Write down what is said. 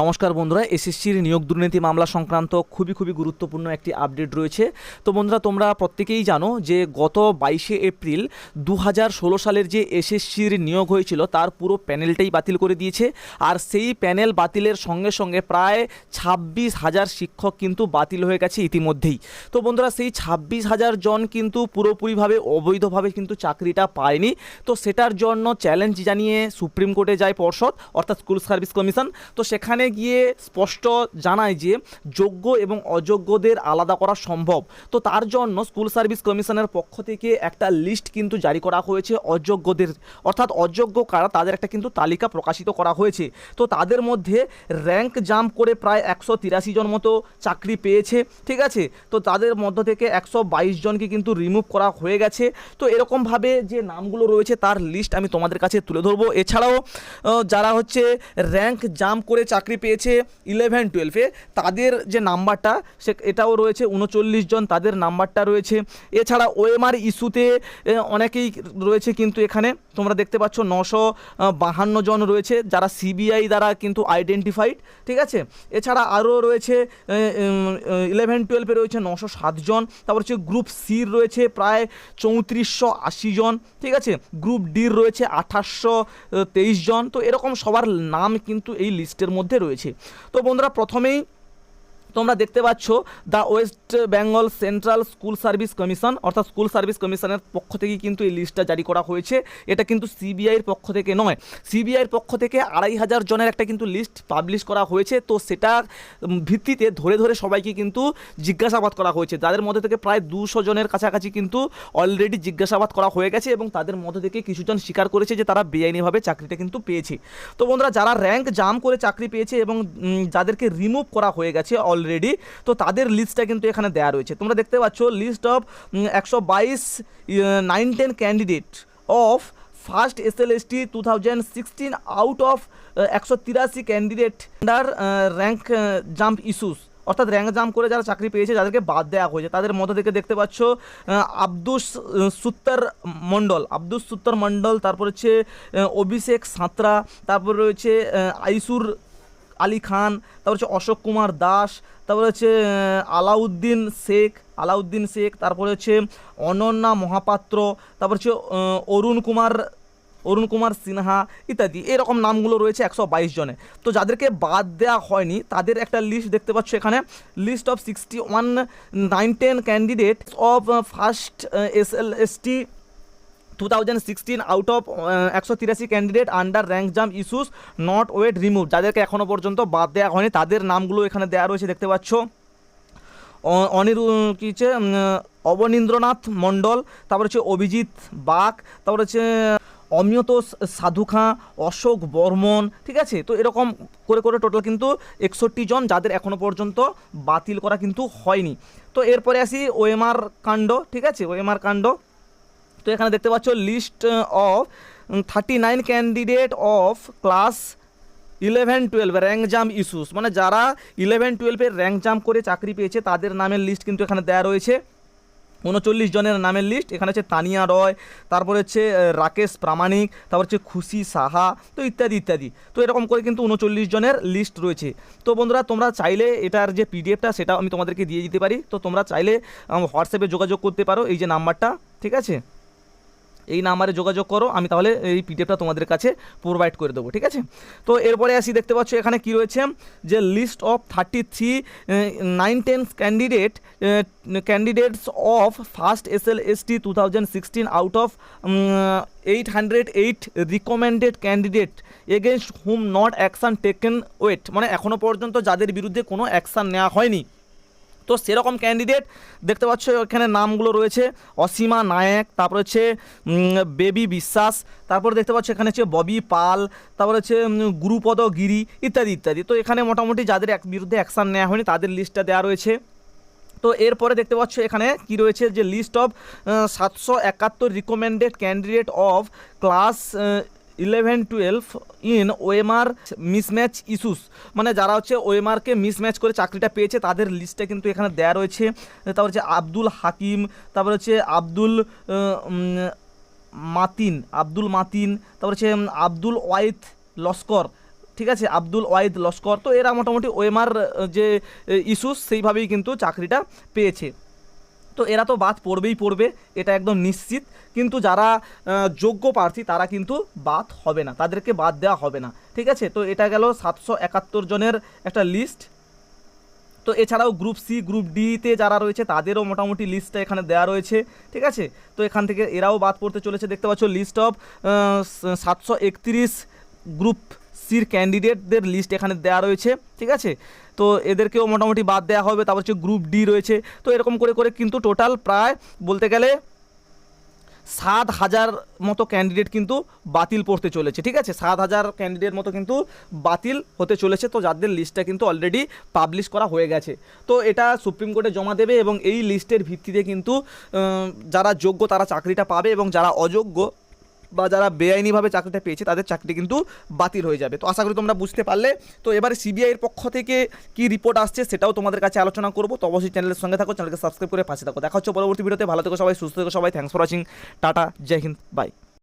নমস্কার বন্ধুরা, এসএসসির নিয়োগ দুর্নীতি মামলা সংক্রান্ত খুবই খুবই গুরুত্বপূর্ণ একটি আপডেট রয়েছে। তো বন্ধুরা, তোমরা প্রত্যেকেই জানো যে গত বাইশে এপ্রিল দু হাজার ষোলো সালের যে এসএসসির নিয়োগ হয়েছিল, তার পুরো প্যানেলটাই বাতিল করে দিয়েছে। আর সেই প্যানেল বাতিলের সঙ্গে সঙ্গে প্রায় ছাব্বিশ হাজার শিক্ষক কিন্তু বাতিল হয়ে গেছে ইতিমধ্যেই। তো বন্ধুরা, সেই ছাব্বিশ হাজার জন কিন্তু পুরোপুরিভাবে, অবৈধভাবে কিন্তু চাকরিটা পায়নি। তো সেটার জন্য চ্যালেঞ্জ জানিয়ে সুপ্রিম কোর্টে যায় পর্ষদ, অর্থাৎ স্কুল সার্ভিস কমিশন তো সেখানে গিয়ে স্পষ্ট জানায় যে যোগ্য এবং অযোগ্যদের আলাদা করা সম্ভব। তো তার জন্য স্কুল সার্ভিস কমিশনের পক্ষ থেকে একটা লিস্ট কিন্তু জারি করা হয়েছে অযোগ্যদের। অর্থাৎ অযোগ্য কারা তাদের একটা কিন্তু তালিকা প্রকাশিত করা হয়েছে। তো তাদের মধ্যে র্যাঙ্ক জাম্প করে প্রায় একশো তিরাশি জন মতো চাকরি পেয়েছে, ঠিক আছে? তো তাদের মধ্য থেকে একশো বাইশ জনকে কিন্তু রিমুভ করা হয়ে গেছে। তো এরকমভাবে যে নামগুলো রয়েছে তার লিস্ট আমি তোমাদের কাছে তুলে ধরবো। এছাড়াও যারা হচ্ছে র্যাঙ্ক জাম্প করে চাকরি পেয়েছে ইলেভেন টুয়েলভে তাদের যে নাম্বারটা, সে এটাও রয়েছে উনচল্লিশ জন, তাদের নাম্বারটা রয়েছে। এছাড়া ওএমআর ইস্যুতে অনেকেই রয়েছে কিন্তু এখানে। তোমরা দেখতে পাচ্ছ নশো বাহান্ন জন রয়েছে যারা সিবিআই দ্বারা কিন্তু আইডেন্টিফাইড ঠিক আছে? এছাড়া আরও রয়েছে ইলেভেন টুয়েলভে রয়েছে নশো সাতজন তারপর হচ্ছে গ্রুপ সির রয়েছে প্রায় চৌত্রিশশো আশি জন, ঠিক আছে? গ্রুপ ডির রয়েছে আঠাশশো তেইশ জন। তো এরকম সবার নাম কিন্তু এই লিস্টের মধ্যে রয়েছে। তো বন্ধুরা প্রথমেই তোমরা দেখতে পাচ্ছ the West Bengal central school service commission, অর্থাৎ স্কুল সার্ভিস কমিশনের পক্ষ থেকে কিন্তু এই লিস্টটা জারি করা হয়েছে। এটা কিন্তু সিবিআইয়ের পক্ষ থেকে নয়। সিবিআইয়ের পক্ষ থেকে আড়াই হাজার জনের একটা কিন্তু লিস্ট পাবলিশ করা হয়েছে। তো সেটার ভিত্তিতে ধরে ধরে সবাইকে কিন্তু জিজ্ঞাসাবাদ করা হয়েছে। যাদের মধ্যে থেকে প্রায় দুশো জনের কাছাকাছি কিন্তু অলরেডি জিজ্ঞাসাবাদ করা হয়ে গেছে এবং তাদের মধ্যে থেকে কিছুজন স্বীকার করেছে যে তারা বেআইনিভাবে চাকরিটা কিন্তু পেয়েছে। তো বন্ধুরা, যারা র্যাঙ্ক জাম করে চাকরি পেয়েছে এবং যাদেরকে রিমুভ করা হয়ে গেছে অলরেডি তো তাদের লিস্টটা কিন্তু এখানে দেওয়া রয়েছে। তোমরা দেখতে পাচ্ছ লিস্ট অফ একশো বাইশ nine ten candidate of first S L S T thousand sixteen out of একশো তিরাশি candidate under rank jump issues অর্থাৎ র্যাঙ্ক জাম্প করে যারা চাকরি পেয়েছে, যাদেরকে বাদ দেওয়া হয়েছে, তাদের মধ্যে থেকে দেখতে পাচ্ছ আব্দুস সুত্তর মণ্ডল। আব্দুস সুত্তর মণ্ডল, তারপর হচ্ছে অভিষেক সাঁতরা, তারপর রয়েছে আইসুর আলী খান, তারপর হচ্ছে অশোক কুমার দাস, তারপরে হচ্ছে আলাউদ্দিন শেখ আলাউদ্দিন শেখ, তারপরে হচ্ছে অনন্যা মহাপাত্র, তারপর হচ্ছে অরুণ কুমার অরুণ কুমার সিনহা ইত্যাদি, এরকম নামগুলো রয়েছে একশো বাইশ জনে। তো যাদেরকে বাদ দেওয়া হয়নি, তাদের একটা লিস্ট দেখতে পাচ্ছ এখানে। List of sixty one nine ten candidate of first S L S T two thousand sixteen out of একশো তিরাশি candidate under rank jump issues not yet remove যাদেরকে এখনও পর্যন্ত বাদ দেওয়া হয়নি, তাদের নামগুলো এখানে দেওয়া রয়েছে, দেখতে পাচ্ছ। অনিরু, কী হচ্ছে অবনীন্দ্রনাথ মণ্ডল, তারপর হচ্ছে অভিজিৎ বাগ তারপর হচ্ছে অমিয়তোষ সাধু খাঁ অশোক বর্মন, ঠিক আছে? তো এরকম করে করে টোটাল কিন্তু একষট্টি জন যাদের এখনও পর্যন্ত বাতিল করা কিন্তু হয়নি। তো এরপরে আসি ওএমআর কাণ্ড, ঠিক আছে? ওএমআর কাণ্ড। তো এখানে দেখতে পাচ্ছ list of thirty nine candidate of class eleven twelve rank jump issues মানে যারা ইলেভেন টুয়েলভের র্যাঙ্ক জাম্প করে চাকরি পেয়েছে, তাদের নামের লিস্ট কিন্তু এখানে দেওয়া রয়েছে। উনচল্লিশ জনের নামের লিস্ট এখানে হচ্ছে তানিয়া রয়, তারপরে হচ্ছে রাকেশ প্রামাণিক, তারপর হচ্ছে খুশি সাহা, তো ইত্যাদি ইত্যাদি। তো এরকম করে কিন্তু উনচল্লিশ জনের লিস্ট রয়েছে। তো বন্ধুরা, তোমরা চাইলে এটার যে পিডিএফটা সেটা আমি তোমাদেরকে দিয়ে দিতে পারি। তো তোমরা চাইলে হোয়াটসঅ্যাপে যোগাযোগ করতে পারো এই যে নাম্বারটা, ঠিক আছে? এই নাম্বারে যোগাযোগ করো, আমি তাহলে এই পিডিএফটা তোমাদের কাছে প্রোভাইড করে দেবো, ঠিক আছে? তো এরপরে আসি, দেখতে পাচ্ছ এখানে কি রয়েছে? যে list of thirty three nine ten candidate candidates of first S L S T two thousand sixteen out of eight hundred eight recommended candidate against hmm not action taken yet মানে এখনও পর্যন্ত যাদের বিরুদ্ধে কোনো অ্যাকশান নেওয়া হয়নি। তো সেরকম ক্যান্ডিডেট দেখতে পাচ্ছ, এখানে নামগুলো রয়েছে। অসীমা নায়ক, তারপর হচ্ছে বেবি বিশ্বাস, তারপর দেখতে পাচ্ছ এখানে হচ্ছে ববি পাল, তারপর হচ্ছে গুরুপদ গিরি ইত্যাদি ইত্যাদি। তো এখানে মোটামুটি যাদের এক বিরুদ্ধে অ্যাকশান নেওয়া হয়নি, তাদের লিস্টটা দেওয়া রয়েছে। তো এরপরে দেখতে পাচ্ছ এখানে কি রয়েছে যে লিস্ট অফ সাতশো একাত্তর recommended candidate of class eleven, twelve in OMR mismatch issues. মানে যারা হচ্ছে ওএমআরকে মিসম্যাচ করে চাকরিটা পেয়েছে, তাদের লিস্টটা কিন্তু এখানে দেয়া রয়েছে। তারপর হচ্ছে আব্দুল হাকিম, তারপর হচ্ছে আব্দুল মাতিন আব্দুল মাতিন, তারপর হচ্ছে আব্দুল ওয়াইদ লস্কর, ঠিক আছে? আব্দুল ওয়াহিদ লস্কর। তো এরা মোটামুটি ওএমআর যে ইস্যুস, সেইভাবেই কিন্তু চাকরিটা পেয়েছে। তো এরা তো বাদ পড়বেই পড়বে, এটা একদম নিশ্চিত। কিন্তু যারা যোগ্য প্রার্থী, তারা কিন্তু বাদ হবে না, তাদেরকে বাদ দেওয়া হবে না, ঠিক আছে? তো এটা গেল সাতশো একাত্তর জনের একটা লিস্ট তো এছাড়াও গ্রুপ সি গ্রুপ ডিতে যারা রয়েছে, তাদেরও মোটামুটি লিস্টটা এখানে দেওয়া রয়েছে, ঠিক আছে? তো এখান থেকে এরাও বাদ পড়তে চলেছে, দেখতে পাচ্ছ লিস্ট অফ সাতশো একত্রিশ গ্রুপ সির ক্যান্ডিডেটদের লিস্ট এখানে দেওয়া রয়েছে, ঠিক আছে? তো এদেরকেও মোটামুটি বাদ দেওয়া হবে, তারপর হচ্ছে গ্রুপ ডি রয়েছে। তো এরকম করে করে কিন্তু টোটাল প্রায় বলতে গেলে সাত হাজার মতো ক্যান্ডিডেট কিন্তু বাতিল পড়তে চলেছে, ঠিক আছে? সাত হাজার ক্যান্ডিডেট মতো কিন্তু বাতিল হতে চলেছে। তো যাদের লিস্টটা কিন্তু অলরেডি পাবলিশ করা হয়ে গেছে। তো এটা সুপ্রিম কোর্টে জমা দেবে এবং এই লিস্টের ভিত্তিতে কিন্তু যারা যোগ্য তারা চাকরিটা পাবে এবং যারা অযোগ্য বা যারা বেআইনিভাবে চাকরিটা পেয়েছে, তাদের চাকরি কিন্তু বাতিল হয়ে যাবে। তো আশা করি তোমরা বুঝতে পারলে। তো এবারে সিবিআইয়ের পক্ষ থেকে কি রিপোর্ট আসছে সেটাও তোমাদের কাছে আলোচনা করব। তো অবশ্যই চ্যানেলের সঙ্গে থাকো চ্যানেলকে সাবস্ক্রাইব করে পাশে থাকো। দেখা হচ্ছে পরবর্তী ভিডিওতে ভালো থেকো সবাই, সুস্থ থেকো সবাই। Thanks for watching tata, Jai Hind bye